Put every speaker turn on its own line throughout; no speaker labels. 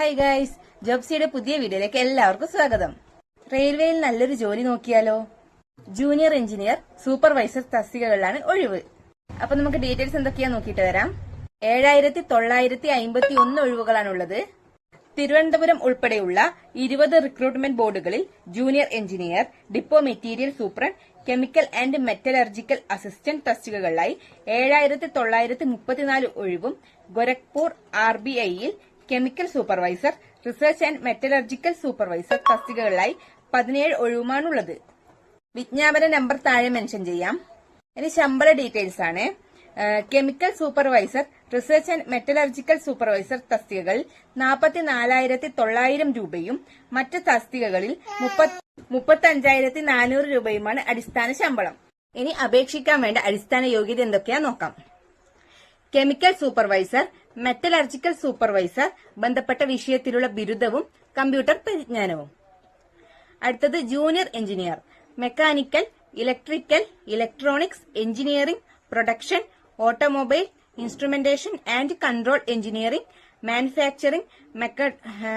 Hi guys ജോബ്സിയുടെ പുതിയ വീഡിയോയിലേക്ക് എല്ലാവർക്കും സ്വാഗതം. റെയിൽവേയിൽ നല്ലൊരു ജോലി നോക്കിയാലോ? ജൂനിയർ എഞ്ചിനീയർ സൂപ്പർവൈസർ തസ്തികകളിലാണ് ഒഴിവ്. അപ്പൊ നമുക്ക് ഡീറ്റെയിൽസ് എന്തൊക്കെയാ നോക്കിട്ട് വരാം. ഏഴായിരത്തി തൊള്ളായിരത്തി അമ്പത്തി ഒന്ന് ഒഴിവുകളാണുള്ളത്. തിരുവനന്തപുരം ഉൾപ്പെടെയുള്ള ഇരുപത് recruitment ബോർഡുകളിൽ junior engineer depot material superintendent chemical and metallurgical assistant തസ്തികകളിലായി ഏഴായിരത്തി തൊള്ളായിരത്തി മുപ്പത്തിനാല് ഒഴിവും ഗൊരഖ്പൂർ ആർ ബി ഐയിൽ chemical supervisor research and metallurgical supervisor തസ്തികകളിലായി പതിനേഴ് ഒഴിവുമാണുള്ളത്. വിജ്ഞാപന നമ്പർ താഴെ മെൻഷൻ ചെയ്യാം. ഇനി ശമ്പള ഡീറ്റെയിൽസ് ആണ്. Chemical supervisor research and metallurgical supervisor തസ്തികകൾ നാൽപ്പത്തി നാലായിരത്തി തൊള്ളായിരം രൂപയും മറ്റ് തസ്തികകളിൽ മുപ്പത്തി അഞ്ചായിരത്തി നാനൂറ് രൂപയുമാണ് അടിസ്ഥാന ശമ്പളം. ഇനി അപേക്ഷിക്കാൻ വേണ്ട അടിസ്ഥാന യോഗ്യത എന്തൊക്കെയാ നോക്കാം. കെമിക്കൽ സൂപ്പർവൈസർ മെറ്റലർജിക്കൽ സൂപ്പർവൈസർ ബന്ധപ്പെട്ട വിഷയത്തിലുള്ള ബിരുദവും കമ്പ്യൂട്ടർ പരിജ്ഞാനവും. അടുത്തത് junior engineer mechanical electrical electronics engineering production automobile instrumentation and control engineering manufacturing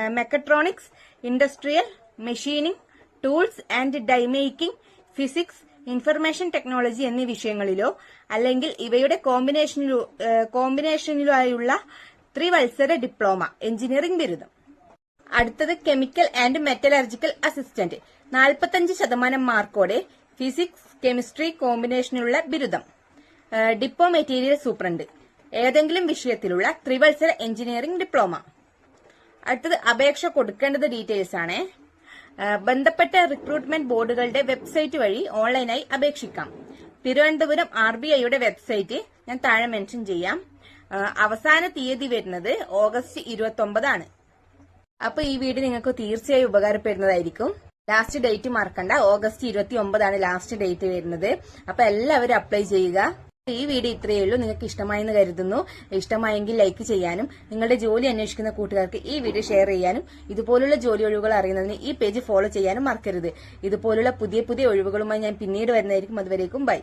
mechatronics industrial machining tools and die making physics information technology എന്നീ വിഷയങ്ങളിലോ അല്ലെങ്കിൽ ഇവയുടെ കോമ്പിനേഷനിലോ കോമ്പിനേഷനിലോ കോമ്പിനേഷനിലായുള്ള ത്രിവത്സര ഡിപ്ലോമ എഞ്ചിനീയറിംഗ് ബിരുദം. അടുത്തത് കെമിക്കൽ ആൻഡ് മെറ്റലർജിക്കൽ അസിസ്റ്റന്റ് നാൽപ്പത്തഞ്ച് ശതമാനം മാർക്കോടെ ഫിസിക്സ് കെമിസ്ട്രി കോമ്പിനേഷനിലുള്ള ബിരുദം. ഡിപ്പോ മെറ്റീരിയൽ സൂപ്രണ്ട് ഏതെങ്കിലും വിഷയത്തിലുള്ള ത്രിവത്സര എഞ്ചിനീയറിംഗ് ഡിപ്ലോമ അടുത്തത് അപേക്ഷ കൊടുക്കേണ്ടത് ഡീറ്റെയിൽസ് ആണ്. ബന്ധപ്പെട്ട റിക്രൂട്ട്മെന്റ് ബോർഡുകളുടെ വെബ്സൈറ്റ് വഴി ഓൺലൈനായി അപേക്ഷിക്കാം. തിരുവനന്തപുരം ആർ ബി ഐയുടെ വെബ്സൈറ്റ് ഞാൻ താഴെ മെൻഷൻ ചെയ്യാം. അവസാന തീയതി വരുന്നത് ഓഗസ്റ്റ് ഇരുപത്തി ഒമ്പതാണ് അപ്പൊ ഈ വീഡിയോ നിങ്ങൾക്ക് തീർച്ചയായും ഉപകാരപ്പെടുന്നതായിരിക്കും. ലാസ്റ്റ് ഡേറ്റ് മറക്കണ്ട. ഓഗസ്റ്റ് ഇരുപത്തി ഒമ്പതാണ് ലാസ്റ്റ് ഡേറ്റ് വരുന്നത്. അപ്പൊ എല്ലാവരും അപ്ലൈ ചെയ്യുക. ഈ വീഡിയോ ഇത്രയേ ഉള്ളൂ. നിങ്ങൾക്ക് ഇഷ്ടമായെന്ന് കരുതുന്നു. ഇഷ്ടമായെങ്കിൽ ലൈക്ക് ചെയ്യാനും നിങ്ങളുടെ ജോലി അന്വേഷിക്കുന്ന കൂട്ടുകാർക്ക് ഈ വീഡിയോ ഷെയർ ചെയ്യാനും ഇതുപോലുള്ള ജോലി ഒഴിവുകൾ അറിയുന്നതിന് ഈ പേജ് ഫോളോ ചെയ്യാനും മറക്കരുത്. ഇതുപോലുള്ള പുതിയ പുതിയ ഒഴിവുകളുമായി ഞാൻ പിന്നീട് വരുന്നതായിരിക്കും. അതുവരേക്കും ബൈ